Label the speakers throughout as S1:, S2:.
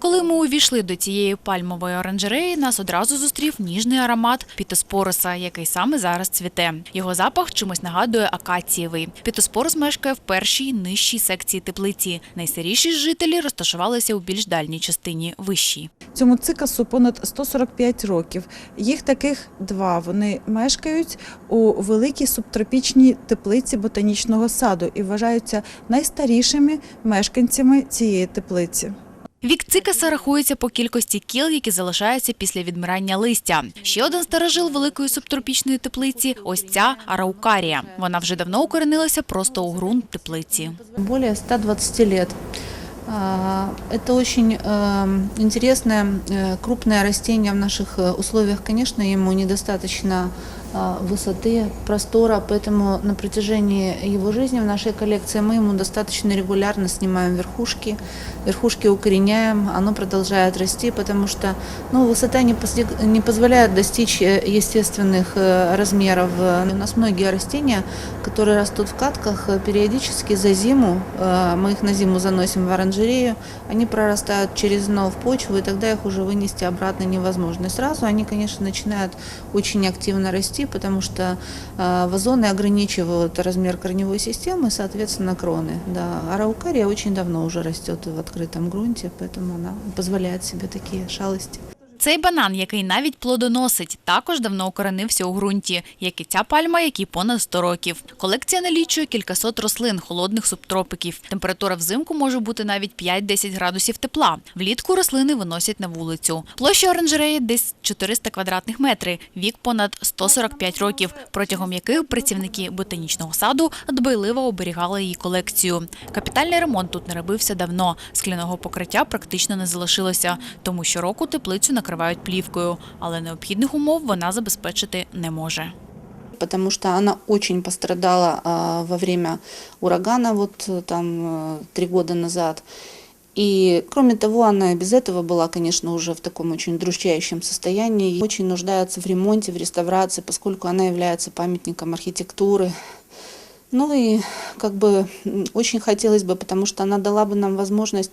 S1: Коли ми увійшли до цієї пальмової оранжереї, нас одразу зустрів ніжний аромат пітоспоруса, який саме зараз цвіте. Його запах чимось нагадує акацієвий. Пітоспорус мешкає в першій нижчій секції теплиці. Найстаріші жителі розташувалися у більш дальній частині вищій.
S2: Цьому цикасу понад 145 років. Їх таких два. Вони мешкають у великій субтропічній теплиці ботанічного саду і вважаються найстарішими мешканцями цієї теплиці.
S1: Вік цикаса рахується по кількості кіл, які залишаються після відмирання листя. Ще один старожил великої субтропічної теплиці – ось ця араукарія. Вона вже давно укоренилася просто у ґрунт теплиці.
S3: Более 120 лет. А, Это очень э, интересное э, крупное растение в наших э, условиях. Конечно, ему недостаточно э, высоты, простора, поэтому на протяжении его жизни в нашей коллекции мы ему достаточно регулярно снимаем верхушки, верхушки укореняем, оно продолжает расти, потому что ну, высота не, постиг- не позволяет достичь э, естественных э, размеров. Э, У нас многие растения, которые растут в катках, э, периодически за зиму, э, мы их на зиму заносим в оранжерею, они прорастают через дно в почву, и тогда их уже вынести обратно невозможно. И сразу они, конечно, начинают очень активно расти, потому что э, вазоны ограничивают размер корневой системы, соответственно, кроны. Да. Араукария очень давно уже растет в открытом грунте, поэтому она позволяет себе такие шалости.
S1: Цей банан, який навіть плодоносить, також давно укоренився у ґрунті, як і ця пальма, якій понад 100 років. Колекція налічує кількасот рослин холодних субтропиків. Температура взимку може бути навіть 5-10 градусів тепла. Влітку рослини виносять на вулицю. Площа оранжереї десь 400 квадратних метрів, вік понад 145 років, протягом яких працівники ботанічного саду дбайливо оберігали її колекцію. Капітальний ремонт тут не робився давно. Скляного покриття практично не залишилося, тому щороку теплицю накривають плівкою, але необхідних умов вона забезпечити не може.
S3: потому что она очень пострадала а, во время урагана, вот э, там э, три года назад. И, кроме того, она и без этого была, конечно, уже в таком очень удручающем состоянии. И очень нуждается в ремонте, в реставрации, поскольку она является памятником архитектуры. Ну и как бы м, очень хотелось бы, потому что она дала бы нам возможность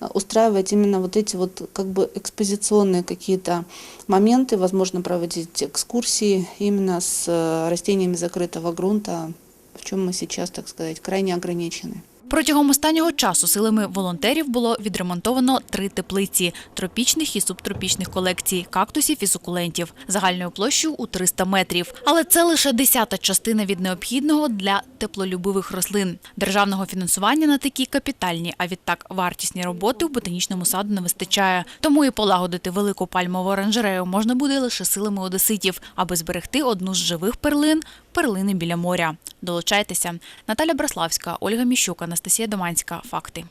S3: э, устраивать именно вот эти вот как бы экспозиционные какие-то моменты, возможно, проводить экскурсии именно с э, растениями закрытого грунта, в чем мы сейчас, так сказать, крайне ограничены.
S1: Протягом останнього часу силами волонтерів було відремонтовано три теплиці тропічних і субтропічних колекцій кактусів і сукулентів загальною площею у 300 метрів. Але це лише десята частина від необхідного для теплолюбивих рослин. Державного фінансування на такі капітальні, а відтак вартісні роботи в ботанічному саду не вистачає. Тому і полагодити велику пальмову оранжерею можна буде лише силами одеситів, аби зберегти одну з живих перлин перлини біля моря. Долучайтеся. Наталя Браславська, Ольга Міщук, Анастасія Доманська. Факти.